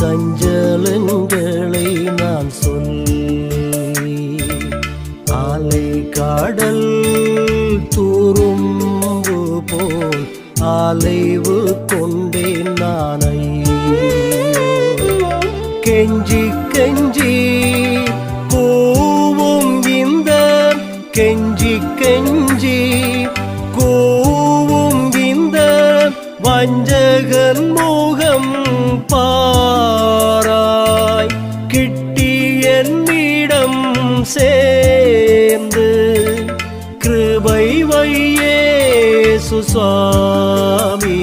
சஞ்சலங்களை நான் சொல்லி ஆலை காடல் தூரும்பு போல் ஆலைவு கொண்டேன் நானை கெஞ்சி கெஞ்சி கூவும் இந்த கெஞ்சி கெஞ்சி கூவும் இந்த வஞ்சகன் மோகம் என்னிடம் சேர்ந்து கிருபை வையே சுசாமி